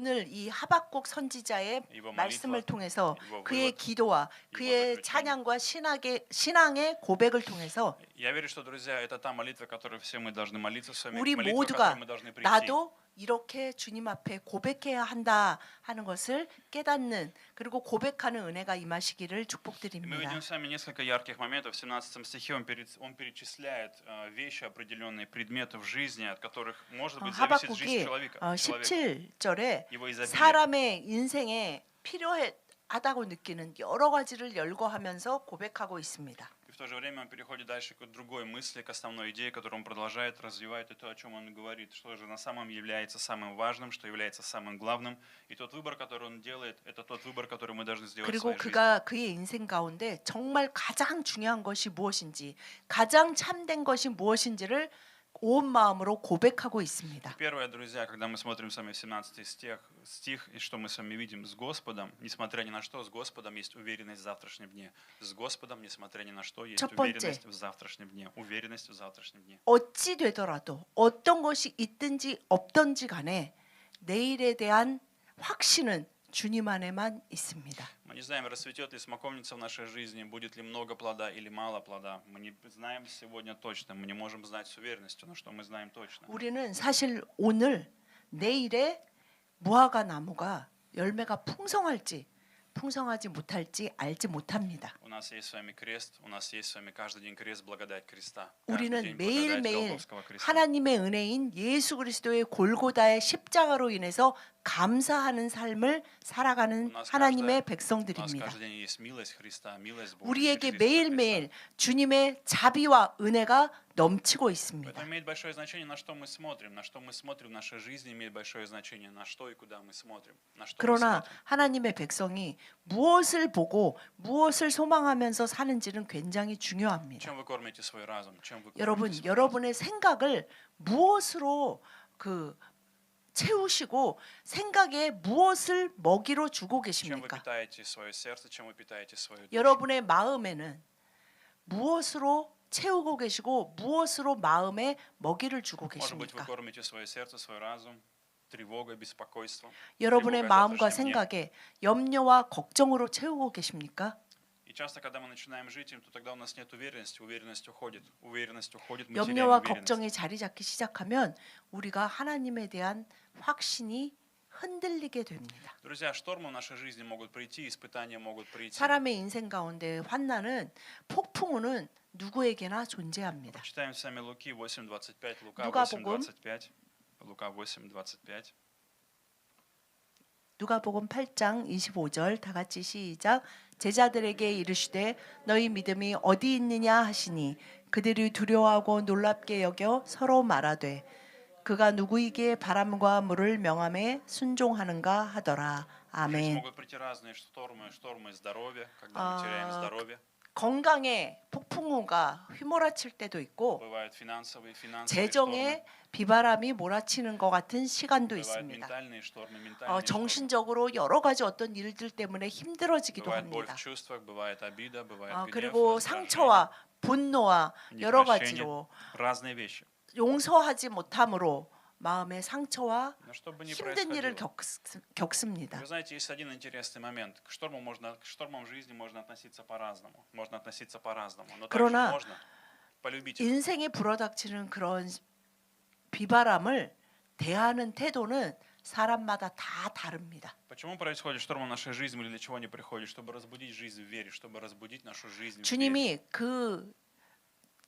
오늘 이 하박국 선지자의 말씀을 통해서 그의 기도와 그의 찬양과 신학의 신앙의 고백을 통해서 우리 모두가 나도 이렇게 주님 앞에 고백해야 한다 하는 것을 깨닫는 그리고 고백하는 은혜가 임하시기를 И Мы 축복드립니다. видим с вами несколько ярких моментов. В 17 стихе он, перед- он перечисляет э, вещи определенные, предметы в жизни, от которых, может 어, быть, зависит 하박국이 жизнь человека. 어, человека. 17절에 Его изобилие. 사람의 인생에 필요하다고 느끼는 여러 가지를 열거하면서 고백하고 있습니다. И в то же время он переходит дальше к другой мысли, к основной идее, которую он продолжает развивать, и то, о чем он говорит, что же на самом является самым важным, что является самым главным. И тот выбор, который он делает, это тот выбор, который мы должны сделать в 그리고 своей жизни. 그가 그의 인생 가운데 정말 가장 중요한 것이 무엇인지, 가장 참된 것이 무엇인지를 온 마음으로 고백하고 있습니다. Первое, друзья, когда мы смотрим с вами в 17 стих, стих, и что мы с вами видим с Господом, несмотря ни на что, с Господом есть уверенность в завтрашнем дне. С Господом, несмотря ни на что, есть 첫 번째. уверенность в завтрашнем дне. Уверенность в завтрашнем дне. 어찌 되더라도 어떤 것이 있든지 없든지 간에 내일에 대한 확신은 주님 안에만 있습니다. Мы не знаем, расцветет ли смоковница в нашей жизни, будет ли много плода или мало плода. Мы не знаем сегодня точно, мы не можем знать с уверенностью, но что мы знаем точно. 우리는 사실 오늘 내일에 무화과 나무가 열매가 풍성할지 풍성하지 못할지 알지 못합니다. У нас есть с вами крест, у нас есть с вами каждый день крест, благодать креста. Каждый 우리는 день благодать 매일매일 Голгофского креста. 하나님의 은혜인 예수 그리스도의 골고다의 십자가로 인해서 감사하는 삶을 살아가는 У нас 하나님의 каждый- У нас 백성들입니다. каждый день есть милость Христа, милость Божья. 우리에게 через Иисуса 매일매일 Христа. 주님의 자비와 은혜가 넘치고 있습니다. Это имеет большое значение, на что мы смотрим. На что мы смотрим в нашей жизни имеет большое значение. На что и куда мы смотрим. На что мы 그러나 смотрим. 하나님의 백성이 무엇을 보고 무엇을 소망 소망하면서 사는지는 굉장히 중요합니다. 여러분, 여러분의 생각을 무엇으로 그 채우시고 생각에 무엇을 먹이로 주고 계십니까? 여러분의 마음에는 무엇으로 채우고 계시고 무엇으로 마음에 먹이를 주고 계십니까? 여러분의 마음과 생각에 염려와 걱정으로 채우고 계십니까? Часто, когда мы начинаем жить, то тогда у нас нет уверенности. Уверенность уходит. Уверенность уходит. Немного 걱정이 자리 잡기 시작하면 우리가 하나님에 대한 확신이 흔들리게 됩니다. Друзья, штормы в нашей жизни могут прийти, испытания могут прийти. 사람의 인생 가운데 환난은 폭풍우는 누구에게나 존재합니다. 누가복음 누가복음 8장 25절 다 같이 시작 제자들에게 이르시되 너희 믿음이 어디 있느냐 하시니 그들이 두려워하고 놀랍게 여겨 서로 말하되 그가 누구에게 바람과 물을 명함에 순종하는가 하더라. 아멘. 아, 건강에 폭풍우가 휘몰아칠 때도 있고 재정에 비바람이 몰아치는 것 같은 시간도 있습니다. 어, 정신적으로 여러 가지 어떤 일들 때문에 힘들어지기도 합니다. 어, 그리고 상처와 분노와 여러 가지로 용서하지 못함으로 마음의 상처와 Но что бы ни 힘든 일을 происходило, 겪, 겪습니다. Вы знаете, есть один интересный момент. К шторму можно, к штормам в жизни можно относиться по-разному. Можно относиться по-разному. Но также 그러나 можно полюбить их. 인생에 불어닥치는 그런 비바람을 대하는 태도는 사람마다 다 다릅니다. Почему происходит шторм в нашей жизни или для чего они приходят? Чтобы разбудить жизнь в вере, чтобы разбудить нашу жизнь в вере. 주님이 그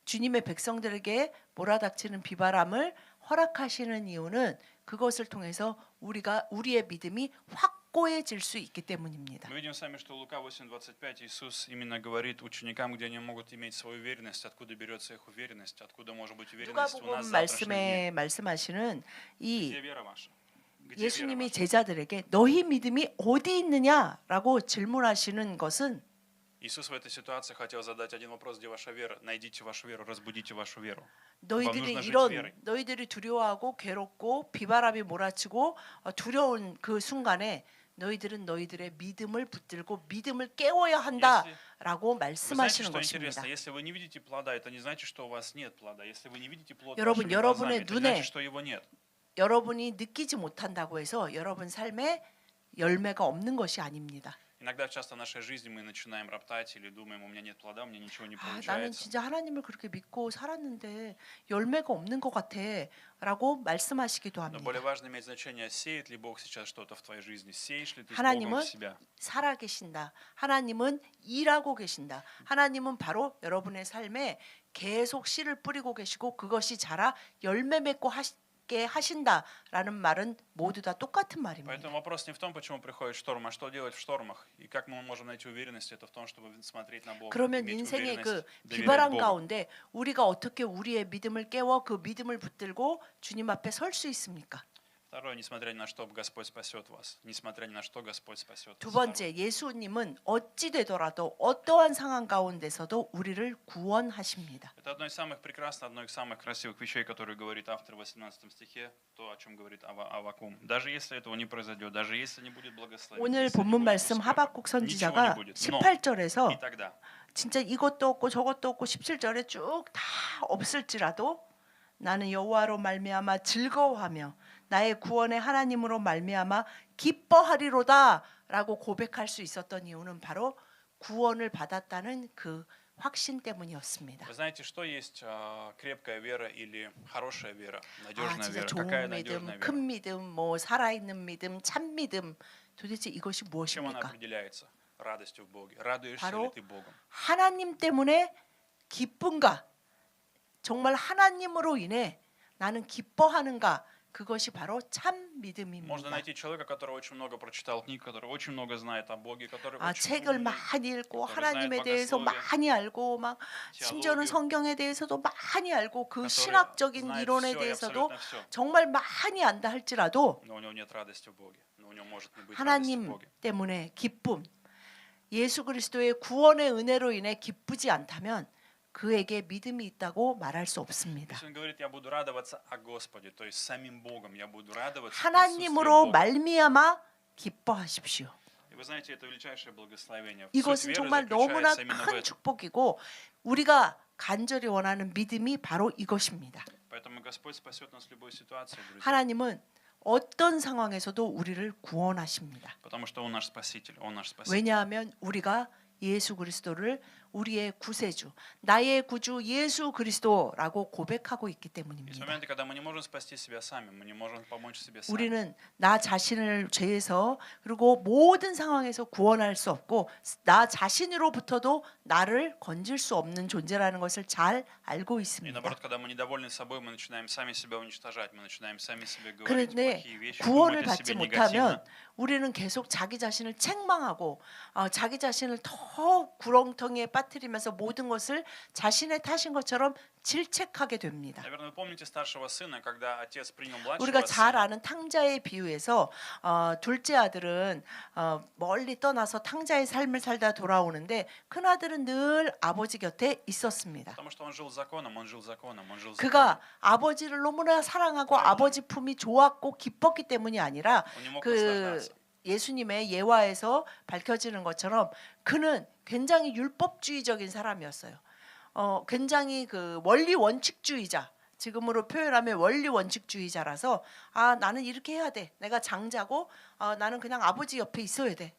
주님의 백성들에게 몰아닥치는 비바람을 허락하시는 이유는 그것을 통해서 우리가 우리의 믿음이 확고해질 수 있기 때문입니다. Мы видим с вами, что Лука 8.25 Иисус именно говорит ученикам, где они могут иметь свою уверенность, откуда берется их уверенность, откуда может быть уверенность у нас 누가복음 в завтрашнем дне. 말씀에 말씀하시는 Где 이 вера ваша? Где вера 예수님이 ваша? 제자들에게 너희 믿음이 어디 있느냐라고 질문하시는 것은 Иисус в этой ситуации хотел задать один вопрос, где ваша вера? Найдите вашу веру, разбудите вашу веру. 너희들이 нужно жить 이런 верой. 너희들이 두려워하고 괴롭고 비바람이 몰아치고 어, 두려운 그 순간에 너희들은 너희들의 믿음을 붙들고 믿음을 깨워야 한다라고 Вы знаете, 말씀하시는 что 것입니다. интересно? Если вы не видите плода, это не значит, что у вас нет плода. Если вы не видите плод 여러분, вашими 여러분의 глазами, это не 눈에 значит, что его нет. 여러분이 느끼지 못한다고 해서 여러분 삶에 열매가 없는 것이 아닙니다. Иногда часто в нашей жизни мы начинаем роптать или думаем, у меня нет плода, у меня ничего не 아, 나는 получается. 진짜 하나님을 그렇게 믿고 살았는데 열매가 없는 것 같아라고 말씀하시기도 Но 합니다. более важно иметь значение, сеет ли Бог сейчас что-то в твоей жизни, сеешь ли ты с 하나님은 Богом в себя. 살아 계신다. 하나님은 일하고 계신다. 하나님은 바로 여러분의 삶에 계속 씨를 뿌리고 계시고 그것이 자라 열매 맺고 하 게 하신다라는 말은 모두 다 똑같은 말입니다. Поэтому вопрос не в том, почему приходит шторм, а что делать в штормах. И как мы можем найти уверенность, это в том, чтобы смотреть на Бога. 그러면 иметь 인생의 그 уверенность, доверять 비바람 Богу. 가운데 우리가 어떻게 우리의 믿음을 깨워 그 믿음을 붙들고 주님 앞에 설 수 있습니까? Второе, несмотря ни на что, Господь спасет вас. Несмотря ни на что, Господь спасет 두 вас. 번째 예수님은 어찌 되더라도 어떠한 상황 가운데서도 우리를 구원하십니다. Это одно из самых прекрасных, одно из самых красивых вещей, которые говорит автор в 18 стихе, то, о чем говорит Ава- Авакум. Даже если этого не произойдет, даже если не будет благословения, 오늘 если не 본문 будет 말씀 успеха, 하박국 ничего не 선지자가 будет. Но 18절에서 и тогда 진짜 이것도 없고 저것도 없고 17절에 쭉 다 없을지라도 나는 여호와로 말미암아 즐거워하며 나의 구원의 하나님으로 말미암아 기뻐하리로다라고 고백할 수 있었던 이유는 바로 구원을 받았다는 그 확신 때문이었습니다. Вы знаете, что есть а, крепкая вера или хорошая вера, 아 надежная 진짜 вера? 좋은 Какая 믿음, надежная вера? 큰 믿음, 뭐 살아있는 믿음, 참 믿음 도대체 이것이 Чем она 무엇입니까? определяется? Радостью в Боге. Радуешься 바로 ли ты Богом? 하나님 때문에 기쁜가? 정말 하나님으로 인해 나는 기뻐하는가? 그것이 바로 참 Можно 믿음입니다. найти человека, который очень много прочитал книг, который очень много знает о Боге, который 아 очень 책을 умный, 많이 읽고 который 하나님에 знает 대해서 богословие, 많이 알고 막 심지어는 теологию, 성경에 대해서도 많이 알고 그 который 신학적인 знает 이론에 всё и 대해서도 абсолютно всё. 정말 많이 안다 할지라도 Но у него нет радости в Боге. Но у него может не быть радости в 하나님 Боге. 때문에 기쁨, 예수 그리스도의 구원의 은혜로 인해 기쁘지 않다면 그에게 믿음이 있다고 말할 수 없습니다. 하나님으로 말미암아 기뻐하십시오. 이것은 정말 너무나 큰 축복이고 우리가 간절히 원하는 믿음이 바로 이것입니다. 하나님은 어떤 상황에서도 우리를 구원하십니다. 왜냐하면 우리가 예수 그리스도를 우리의 구세주, 나의 구주 예수 그리스도라고 고백하고 있기 때문입니다. 우리는 나 자신을 죄에서 그리고 모든 상황에서 구원할 수 없고 나 자신으로부터도 나를 건질 수 없는 존재라는 것을 잘 알고 있습니다. 그런데 구원을 받지 못하면 우리는 계속 자기 자신을 책망하고 어, 자기 자신을 더 구렁텅이에 빠 망가뜨리면서 모든 것을 자신의 탓인 것처럼 질책하게 됩니다. 우리가 잘 아는 탕자의 비유에서 어, 둘째 아들은 어, 멀리 떠나서 탕자의 삶을 살다 돌아오는데 큰 아들은 늘 아버지 곁에 있었습니다. 그가 아버지를 너무나 사랑하고 아버지 품이 좋았고 기뻤기 때문이 아니라 그 예수님의 예화에서 밝혀지는 것처럼 그는 굉장히 율법주의적인 사람이었어요. 어, 굉장히 그 원리 원칙주의자. 지금으로 표현하면 원리 원칙주의자라서 아 나는 이렇게 해야 돼. 내가 장자고 아, 나는 그냥 아버지 옆에 있어야 돼.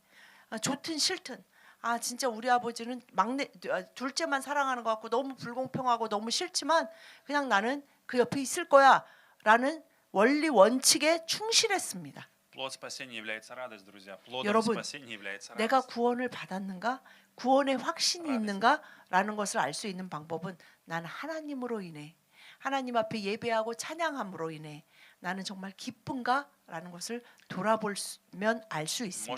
아, 좋든 싫든. 아 진짜 우리 아버지는 막내 아, 둘째만 사랑하는 것 같고 너무 불공평하고 너무 싫지만 그냥 나는 그 옆에 있을 거야라는 원리 원칙에 충실했습니다. 여러분, 내가 구원을 받았는가? 구원의 확신이 있는가라는 것을 알 수 있는 방법은 난 하나님으로 인해 하나님 앞에 예배하고 찬양함으로 인해 나는 정말 기쁜가? 라는 것을 돌아보면 알 수 있습니다.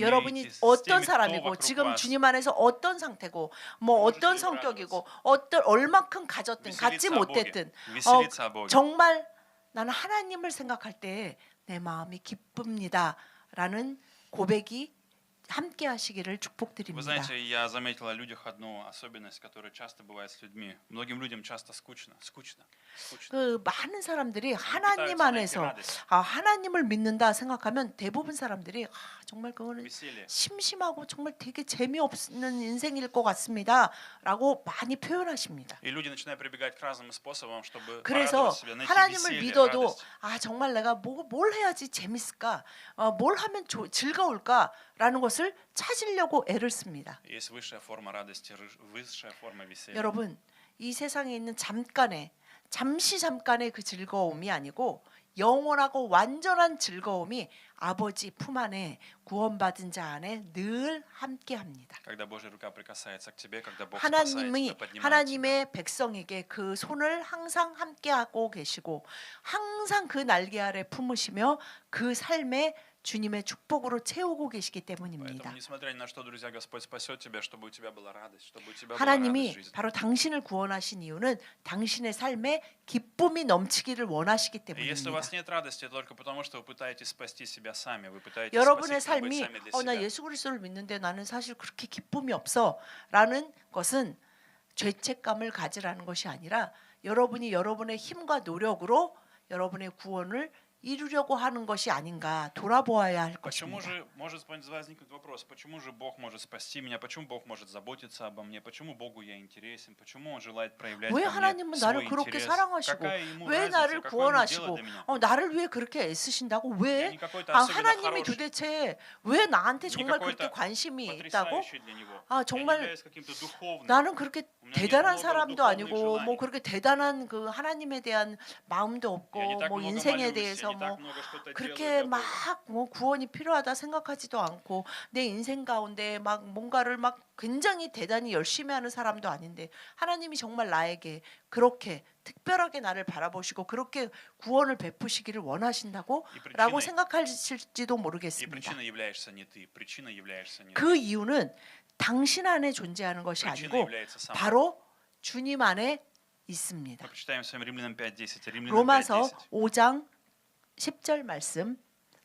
여러분이 어떤 사람이고 지금 주님 안에서 어떤 상태고 뭐 어떤 성격이고 어떤 얼만큼 가졌든 갖지 못했든 어, 정말 나는 하나님을 생각할 때 내 마음이 기쁩니다라는 고백이 함께 하시기를 Вы 축복드립니다. знаете, я заметил о людях одну особенность, которая часто бывает с людьми. Многим людям часто скучно, скучно, скучно. 그 많은 사람들이 Они 하나님 пытаются найти 안에서 радость, 아, 하나님을 믿는다 생각하면 대부분 사람들이 아, 정말 그거는 веселье. 심심하고 정말 되게 재미없는 인생일 것 같습니다라고 많이 표현하십니다. И люди начинают прибегать к разным способам, чтобы 그래서 порадовать себя, найти 하나님을 веселье, 믿어도 радость. 아 정말 내가 뭐, 뭘 해야지 재밌을까, 어, 뭘 하면 조- 즐거울까라는 것을 것을 찾으려고 애를 씁니다. 여러분, 이 세상에 있는 잠깐의 잠시 잠깐의 그 즐거움이 아니고 영원하고 완전한 즐거움이 아버지 품 안에 구원받은 자 안에 늘 함께합니다. 하나님이 하나님의 백성에게 그 손을 항상 함께하고 계시고 항상 그 날개 아래 품으시며 그 삶에 주님의 축복으로 채우고 계시기 때문입니다. 하나님이 바로 당신을 구원하신 이유는 당신의 삶에 기쁨이 넘치기를 원하시기 때문입니다. 여러분의 삶이 어, 나 예수 그리스도를 믿는데 나는 사실 그렇게 기쁨이 없어라는 것은 죄책감을 가지라는 것이 아니라 여러분이 여러분의 힘과 노력으로 여러분의 구원을 이루려고 하는 것이 아닌가 돌아보아야 할 Почему 것입니다. же может возникнуть вопрос, почему же Бог может спасти меня, почему Бог может заботиться обо мне, почему Богу я интересен, почему Он желает проявлять 왜 ко мне 하나님은 나를 свой 그렇게 интерес? 사랑하시고 Какая ему 왜 разница, 나를 какое ему дело 구원하시고 до меня? 어, 나를 위해 그렇게 애쓰신다고 Я 왜 не какой-то 아, особенно 하나님이 хороший, 도대체 왜 나한테 не 정말 그렇게 какой-то 관심이 있다고 потрясающий для него. 아, Я не 정말 являюсь каким-то духовным. 나는 그렇게 У меня нет 대단한 много 사람도 духовных 아니고 뭐 желаний. 그렇게 대단한 그 하나님에 대한 마음도 Я не 없고 так 뭐 много 인생에 молюсь, я 대해서 не 뭐 그렇게 막 뭐 구원이 필요하다 생각하지도 않고 내 인생 가운데 막 뭔가를 막 굉장히 대단히 열심히 하는 사람도 아닌데 하나님이 정말 나에게 그렇게 특별하게 나를 바라보시고 그렇게 구원을 베푸시기를 원하신다고라고 생각하실지도 모르겠습니다. 그 이유는 당신 안에 존재하는 것이 아니고 바로 주님 안에 있습니다. 로마서 5장 10절 말씀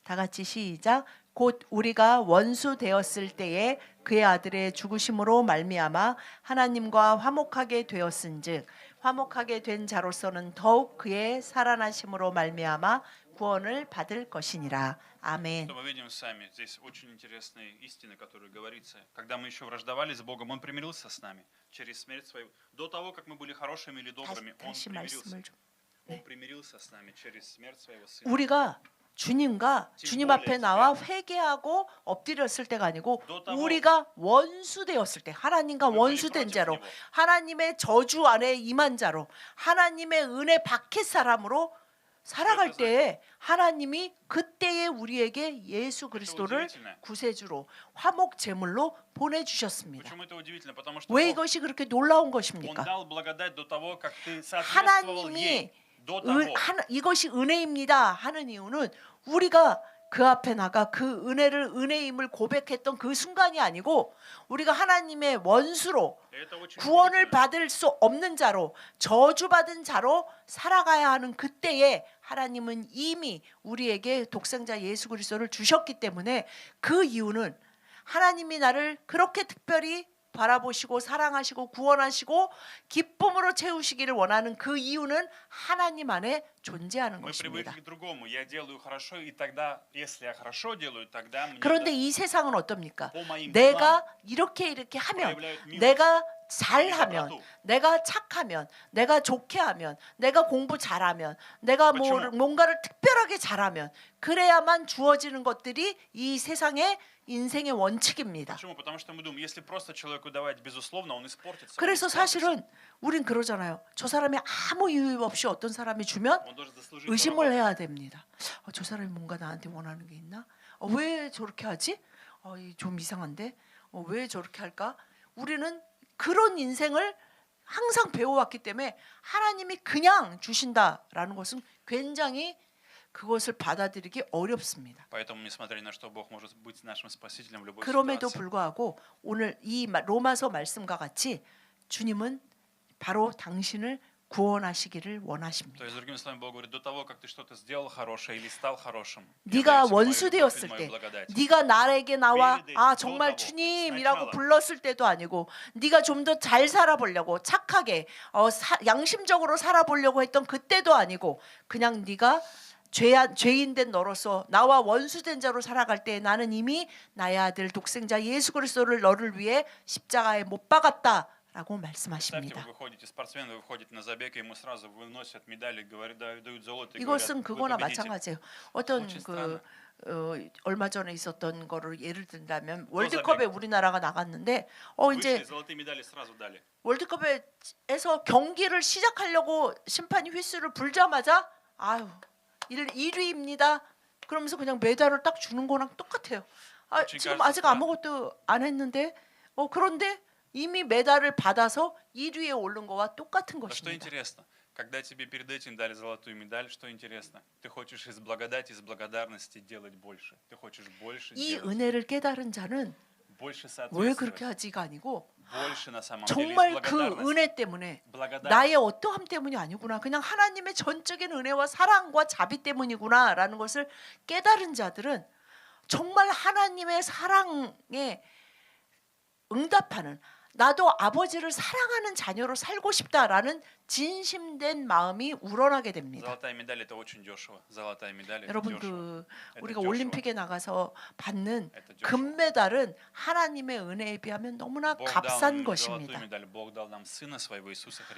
다 같이 시작 곧 우리가 원수 되었을 때에 그의 아들의 죽으심으로 말미암아 하나님과 화목하게 되었은즉 화목하게 된 자로서는 더욱 그의 살아나심으로 말미암아 구원을 받을 것이니라 아멘. Что мы видим сами, здесь очень интересная истина, которая говорится. Когда мы еще враждовали с Богом, Он примирился с нами через смерть свою. До того, как мы были хорошими или 다시, добрыми, Он 다시 примирился. 네. 우리가 주님과 주님 앞에 나와 회개하고 엎드렸을 때가 아니고 우리가 원수되었을 때 하나님과 원수된 자로 하나님의 저주 아래 임한 자로 하나님의 은혜 밖의 사람으로 살아갈 때에 하나님이 그때에 우리에게 예수 그리스도를 구세주로 화목 제물로 보내 주셨습니다. 왜 이것이 그렇게 놀라운 것입니까? 하나님이 이것이 은혜입니다 하는 이유는 우리가 그 앞에 나가 그 은혜를 은혜임을 고백했던 그 순간이 아니고 우리가 하나님의 원수로 구원을 받을 수 없는 자로 저주받은 자로 살아가야 하는 그때에 하나님은 이미 우리에게 독생자 예수 그리스도를 주셨기 때문에 그 이유는 하나님이 나를 그렇게 특별히 바라보시고 사랑하시고 구원하시고 기쁨으로 채우시기를 원하는 그 이유는 하나님 안에 존재하는 것입니다. 그런데 이 세상은 어떻습니까? 내가 이렇게 이렇게 하면 내가 잘하면 내가 착하면 내가 좋게 하면 내가 공부 잘하면 내가 뭐, 뭔가를 특별하게 잘하면 그래야만 주어지는 것들이 이 세상에 인생의 원칙입니다. 그래서 사실은 우린 그러잖아요. 저 사람이 아무 이유 없이 어떤 사람이 주면 의심을 해야 됩니다. 어, 저 사람이 뭔가 나한테 원하는 게 있나? 어, 왜 저렇게 하지? 어, 좀 이상한데 어, 왜 저렇게 할까? 우리는 그런 인생을 항상 배워왔기 때문에 하나님이 그냥 주신다라는 것은 굉장히 그것을 받아들이기 어렵습니다. 그럼에도 불구하고 오늘 이 로마서 말씀과 같이 주님은 바로 당신을 구원하시기를 원하십니다. 네가 원수 되었을 때, 네가 나에게 나와 아 정말 주님이라고 불렀을 때도 아니고, 네가 좀 더 잘 살아보려고 착하게 어, 사, 양심적으로 살아보려고 했던 그때도 아니고, 그냥 네가 죄야, 죄인된 너로서 나와 원수된 자로 살아갈 때 나는 이미 나의 아들 독생자 예수 그리스도를 너를 위해 십자가에 못 박았다. 라고 말씀하십니다. 이것은 그거나 마찬가지예요. 어떤 그 어, 얼마 전에 있었던 거를 예를 든다면 월드컵에 우리나라가 나갔는데 어 이제 월드컵에서 경기를 시작하려고 심판이 휘수를 불자마자 아유 1, 1위입니다. 그러면서 그냥 메달을 딱 주는 거랑 똑같아요. 아, очень 지금 кажется 아직 странным. 아무것도 안 했는데 어 그런데 이미 메달을 받아서 1위에 오른 거와 똑같은 Но что 것입니다. интересно, когда тебе перед этим дали золотую медаль, что интересно, ты хочешь из благодати, из благодарности делать больше. Ты хочешь больше 이 делать, 은혜를 깨달은 자는 больше 왜 그렇게 соответствовать, 하지가 아니고 정말 그 은혜 때문에 나의 어떠함 때문이 아니구나. 그냥 하나님의 전적인 은혜와 사랑과 자비 때문이구나라는 것을 깨달은 자들은 정말 하나님의 사랑에 응답하는 나도 아버지를 사랑하는 자녀로 살고 싶다라는 진심된 마음이 우러나게 됩니다. 여러분 그 우리가 올림픽에 나가서 받는 금메달은 하나님의 은혜에 비하면 너무나 값싼 것입니다.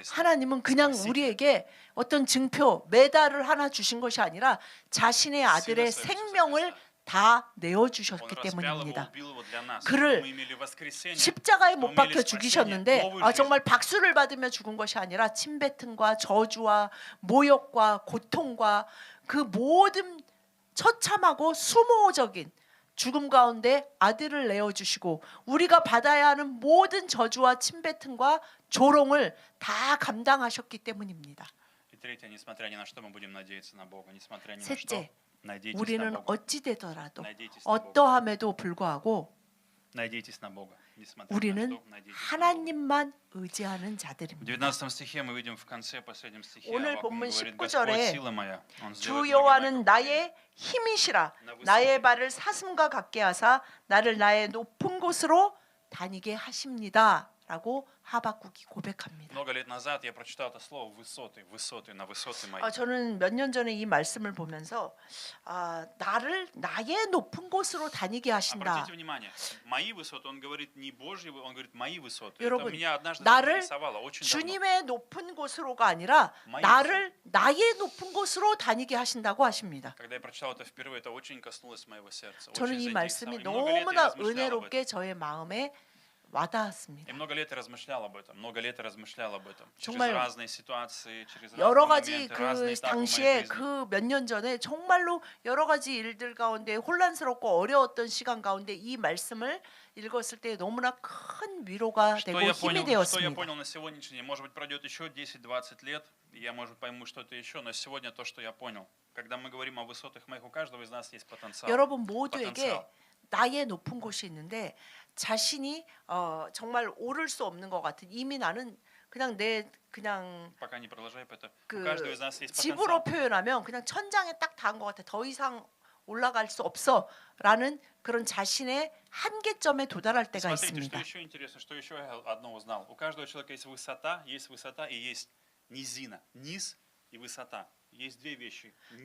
하나님은 그냥 우리에게 어떤 증표 메달을 하나 주신 것이 아니라 자신의 아들의 생명을 다 내어 주셨기 때문입니다. 그를 십자가에 못 박혀 죽이셨는데 아, 정말 박수를 받으며 죽은 것이 아니라 침뱉음과 저주와 모욕과 고통과 그 모든 처참하고 수모적인 죽음 가운데 아들을 내어 주시고 우리가 받아야 하는 모든 저주와 침뱉음과 조롱을 다 감당하셨기 때문입니다. 셋째, 우리는 어찌 되더라도 어떠함에도 불구하고 우리는 하나님만 의지하는 자들입니다. 오늘 본문 19절에 주 여호와는 나의 힘이시라. 나의 발을 사슴과 같게 하사 나를 나의 높은 곳으로 다니게 하십니다. 라고 하박국이 고백합니다. Много лет назад я прочитал это слово высоты, высоты, на высоты мои. 아, 저는 몇 년 전에 이 말씀을 보면서 아, 나를 나의 높은 곳으로 다니게 하신다. Обратите внимание, мои высоты, он говорит не Божьи, вы- он говорит мои высоты. Это 여러분, меня однажды 나를 заинтересовало очень давно. 주님의 높은 곳으로가 아니라 마이 나를 나의 높은 곳으로 다니게 하신다고 하십니다. Когда я прочитал это впервые, это очень коснулось моего сердца. 저는 очень 이 말씀이 заинтересовало. И много лет я 너무나 размышлял об этом. 은혜롭게 저의 마음에 와닿았습니다. И много лет я размышлял об этом, много лет я размышлял об этом. Через 정말 разные ситуации, через 여러 разные 가지 моменты, разные 그 этапы в моей 당시에 жизни. 그 몇 년 전에 정말로 여러 가지 일들 가운데 혼란스럽고 어려웠던 시간 가운데 이 말씀을 읽었을 때 너무나 큰 위로가 Что 되고 я, 힘이 понял, что я 되었습니다. понял на сегодняшний день? Может быть, пройдет еще 10-20 лет, и я, может, пойму что-то еще, но сегодня то, что я понял. Когда мы говорим о высотах моих, у каждого из нас есть потенциал. 여러분 모두에게 потенциал. 나의 높은 곳이 있는데 자신이 어, 정말 오를 수 없는 것 같은 이미 나는 그냥 내 그냥 그 집으로 표현하면 그냥 천장에 딱 닿은 것 같아. 더 이상 올라갈 수 없어라는 그런 자신의 한계점에 도달할 때가 있습니다.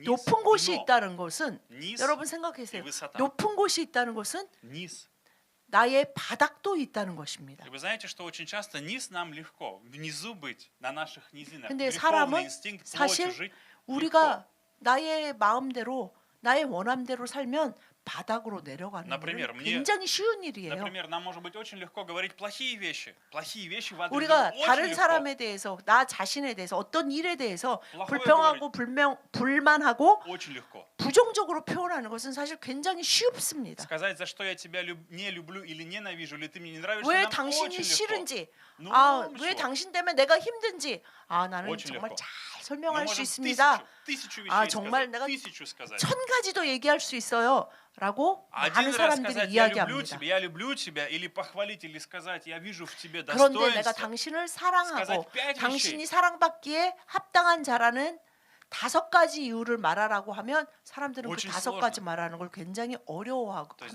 높은 곳이 있다는 것은 여러분 생각하세요. 높은 곳이 있다는 것은 나의 바닥도 있다는 것입니다. И вы знаете, что очень часто низ нам легко. Внизу быть, на наших низинах. 근데 Греховный 사람은 инстинкт, 사실 плотью жить 우리가 나의 마음대로 나의 원함대로 살면 바닥으로 내려가는 например, 일은 굉장히 мне, 쉬운 일이에요. Например, нам может быть очень легко говорить плохие вещи. Плохие вещи в адрес 우리가 다른 사람에 легко. 대해서 나 자신에 대해서 어떤 일에 대해서 불평하고 불명 불만하고 очень легко. 부정적으로 표현하는 것은 사실 굉장히 쉽습니다. Сказать, за что я тебя люб, не люблю или ненавижу, или ты мне не нравишься, 왜 당신이 싫은지, ну, 아, 왜 당신 때문에 내가 힘든지, 아, 나는 정말 легко. 잘 설명할 수 있습니다. тысячу, тысячу 아, 정말 내가 천 가지도 얘기할 수 있어요. 라고 많은 사람들이 이야기합니다. 그런데 내가 당신을 사랑하고 당신이 사랑받기에 합당한 자라는 다섯 가지 이유를 말하라고 하면 사람들은 그 다섯 가지 말하는 걸 굉장히 어려워합니다.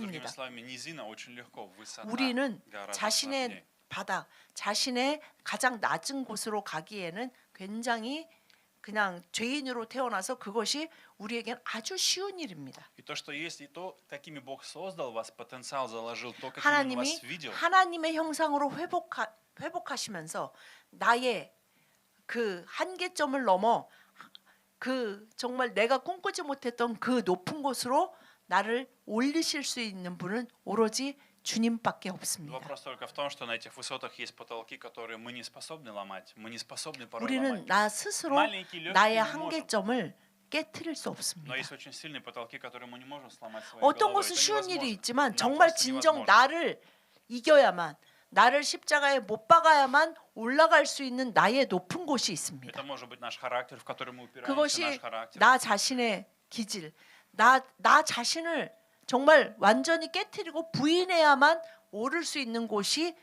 우리는 자신의 바닥, 자신의 가장 낮은 곳으로 가기에는 굉장히 그냥 죄인으로 태어나서 그것이 우리에겐 아주 쉬운 일입니다. И то, что есть, и то, какими Бог создал вас, потенциал заложил, то, каким Он 하나님이 вас видел, 하나님의 형상으로 회복하, 회복하시면서 나의 그 한계점을 넘어 그 정말 내가 꿈꾸지 못했던 그 높은 곳으로 나를 올리실 수 있는 분은 오로지 주님밖에 없습니다. Вопрос только в том, что на этих высотах есть потолки, которые мы не способны ломать. Мы не способны порой 우리는 ломать. 나 스스로 Маленький, легкий 나의 мы можем. 한계점을 깨뜨릴 수 Но 없습니다. есть очень сильные потолки, которые мы не можем сломать своей 어떤 головой. 것은 Это 쉬운 невозможно. 일이 있지만 Нам 정말 просто 진정 невозможно. 나를 이겨야만 나를 십자가에 못 박아야만 올라갈 수 있는 나의 높은 곳이 있습니다. Это может быть наш характер, в который мы упираемся, 그것이 наш характер. 나 자신의 기질, 나, 나 자신을 정말 완전히 깨뜨리고 부인해야만 오를 수 있는 곳이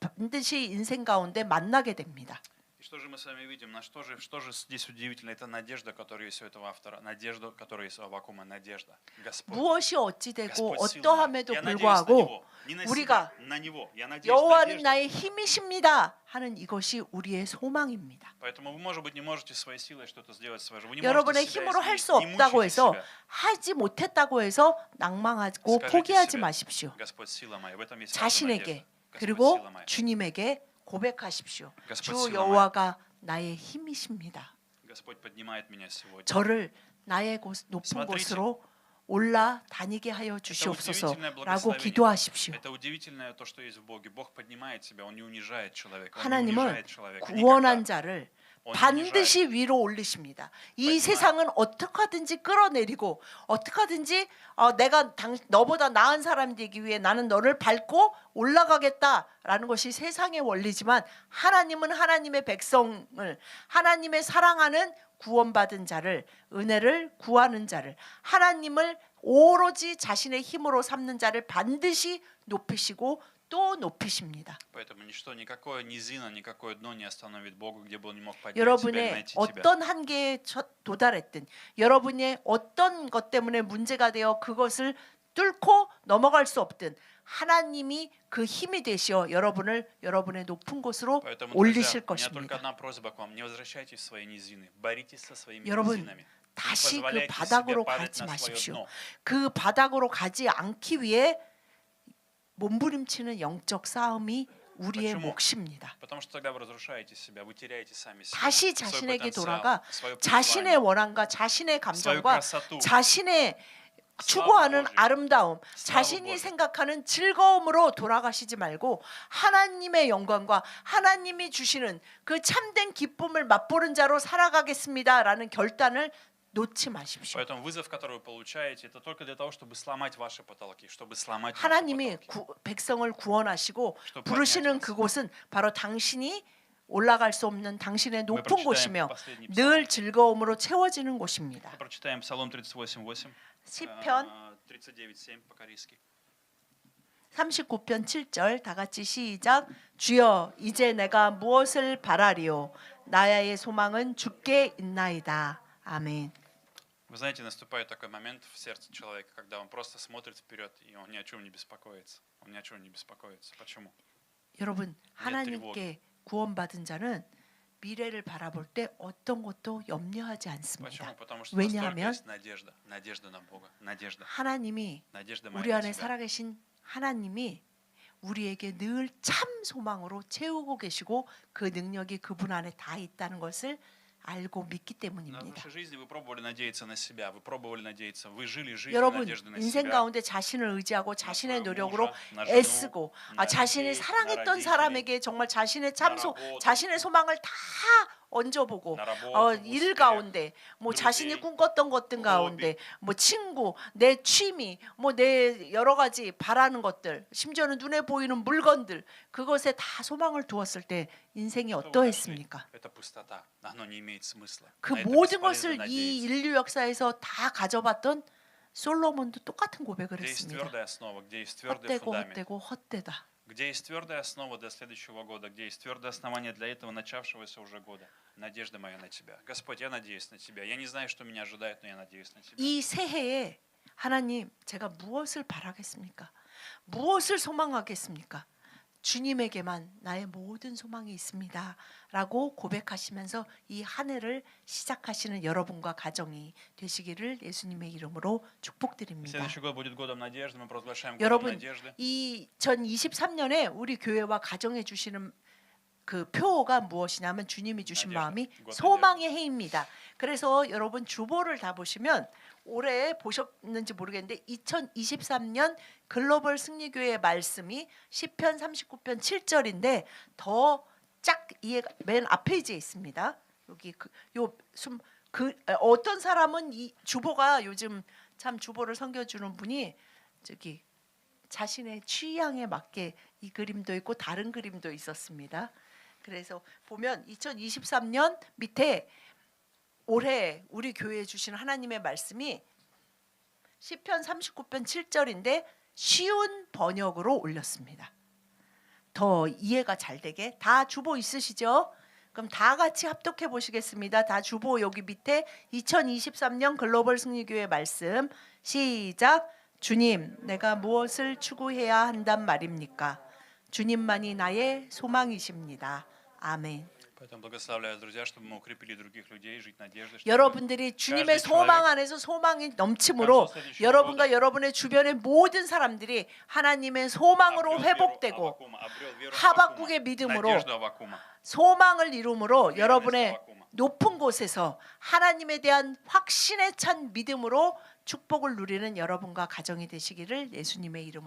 반드시 인생 가운데 만나게 됩니다. И что же мы с вами видим? На что же, что же здесь удивительно? Это надежда, которая есть у этого автора. Надежда, которая есть у Авакума. Надежда. Господь. 무엇이 어찌 되고 Господь сила моя. 어떠함에도 Я надеюсь на 불구하고 него, не на 우리가 себя, на него. Я надеюсь 여호와는 надежда. 나의 힘이십니다 하는 이것이 우리의 소망입니다. Поэтому вы, может быть, не можете своей силой что-то сделать свое. Вы не 여러분의 можете себя 힘으로 할 изменить. 수 Не 없다고 мучайте 해서 себя. 하지 못했다고 해서 낭망하고 Скажите 포기하지 себе, 마십시오. Господь, сила моя. В этом есть ваша 자신에게 надежда. Господь, 그리고 сила моя. 주님에게 고백하십시오. 주 여호와가 나의 힘이십니다. 저를 나의 곳, 높은 곳으로 올라 다니게 하여 주시옵소서라고 기도하십시오. 하나님은 구원한 자를 반드시 위로 올리십니다. 이. 세상은 어떻게 하든지 끌어내리고 어떻게 하든지 어, 내가 당, 너보다 나은 사람이 되기 위해 나는 너를 밟고 올라가겠다라는 것이 세상의 원리지만 하나님은 하나님의 백성을 하나님의 사랑하는 구원받은 자를 은혜를 구하는 자를 하나님을 오로지 자신의 힘으로 삼는 자를 반드시 높이시고 또 높이십니다. Поэтому ничто, никакое низина, никакое дно не остановит Бога, где бы Он не мог поднять тебя и 여러분의 найти тебя. 어떤 한계에 처- 도달했든 여러분의 어떤 것 때문에 문제가 되어 그것을 뚫고 넘어갈 수 없든 하나님이 그 힘이 되시어 여러분을 여러분의 높은 곳으로 Поэтому, друзья, 올리실 у меня только 것입니다. одна просьба к вам. Не возвращайтесь в свои низины. Боритесь со своими 여러분, низинами. Не 다시 그 позволяйте себе 바닥으로 падать 가지 на свое 마십시오. дно. 그 바닥으로 가지 않기 위해 몸부림치는 영적 싸움이 우리의 почему? 몫입니다. Потому что тогда вы разрушаете себя, вы теряете сами себя. 다시 свой 자신에게 потенциал, 돌아가 свое 자신의 призвание, 원한과 자신의 свою 감정과 красоту. 자신의 Слава 추구하는 Божию. 아름다움, Слава 자신이 Божию. 생각하는 즐거움으로 돌아가시지 말고 하나님의 영광과 하나님이 주시는 그 참된 기쁨을 맛보는 자로 살아가겠습니다라는 결단을 놓지 마십시오. Поэтому вызов, который вы получаете, это только для того, чтобы сломать ваши потолки, чтобы сломать ваши 하나님이 потолки. 구, 백성을 구원하시고 Чтобы 부르시는 поднять вас. 그곳은 바로 당신이 올라갈 수 없는 당신의 높은 прочитаем 곳이며 последний 늘 псалом. 즐거움으로 채워지는 곳입니다. Мы прочитаем Псалом 38:8. 시편 39:7 по-корейски. 39편 7절 다 같이 시작 주여 이제 내가 무엇을 바라리요 나의 소망은 주께 있나이다 아멘 Вы знаете, наступает такой момент в сердце человека, когда он просто смотрит вперед, и он ни о чем не беспокоится. Он ни о чем не беспокоится. Почему? 여러분 하나님께 구원받은 자는 미래를 바라볼 때 어떤 것도 염려하지 않습니다 Почему? Потому что 왜냐하면 настолько есть надежда. Надежда на Бога. Надежда. 하나님이 Надежда 우리 моя 안에 на тебя. 살아계신 하나님이 우리에게 늘 참 소망으로 채우고 계시고 그 능력이 그분 안에 다 있다는 것을 알고 믿기 때문입니다. 여러분 인생 가운데 자신을 의지하고 자신의 노력으로 애쓰고 아, 자신이 사랑했던 사람에게 정말 자신의 참소, 자신의 소망을 다 얹어보고 어, 일 가운데 뭐 자신이 꿈꿨던 것들 가운데 뭐 친구 내 취미 뭐 내 여러 가지 바라는 것들 심지어는 눈에 보이는 물건들 그것에 다 소망을 두었을 때 인생이 어떠했습니까? 그 모든 것을 이 인류 역사에서 다 가져봤던 솔로몬도 똑같은 고백을 했습니다. 헛되고 헛되고 헛되다. где есть твердая основа до следующего года, где есть твердое основание для этого начавшегося уже года. Надежда моя на Тебя. Господь, я надеюсь на Тебя. Я не знаю, что меня ожидает, но я надеюсь на Тебя. 이 새해에 하나님 제가 무엇을 바라겠습니까? 무엇을 소망하겠습니까? 주님에게만 나의 모든 소망이 있습니다. 라고 고백하시면서 이 한 해를 시작하시는 여러분과 가정이 되시기를 예수님의 이름으로 축복드립니다. 여러분, 이 전 23년에 우리 교회와 가정에 주시는 그 표어가 무엇이냐면 주님이 주신 마음이 소망의 해입니다. 그래서 여러분 주보를 다 보시면 올해 보셨는지 모르겠는데 2023년 글로벌 승리교회 말씀이 시편 39편 7절인데 더짝 이해가 맨 앞 페이지에 있습니다. 여기 그 요숨 그 어떤 사람은 이 주보가 요즘 참 주보를 섬겨주는 분이 저기 자신의 취향에 맞게 이 그림도 있고 다른 그림도 있었습니다. 그래서 보면 2023년 밑에 올해 우리 교회에 주신 하나님의 말씀이 시편 39편 7절인데 쉬운 번역으로 올렸습니다. 더 이해가 잘 되게 다 주보 있으시죠? 그럼 다 같이 합독해 보시겠습니다. 다 주보 여기 밑에 2023년 글로벌 승리교회 말씀 시작. 주님, 내가 무엇을 추구해야 한단 말입니까? 주님만이 나의 소망이십니다. 아멘. 여러분들이 주님의 소망 안에서 소망이 넘침으로 여러분과 여러분의 주변의 모든 사람들이 하나님의 소망으로 회복되고 하박국의 믿음으로 소망을 이루므로 여러분의 높은 곳에서 하나님에 대한 확신에 찬 믿음으로 축복을 누리는 여러분과 가정이 되시기를 예수님의 이름으로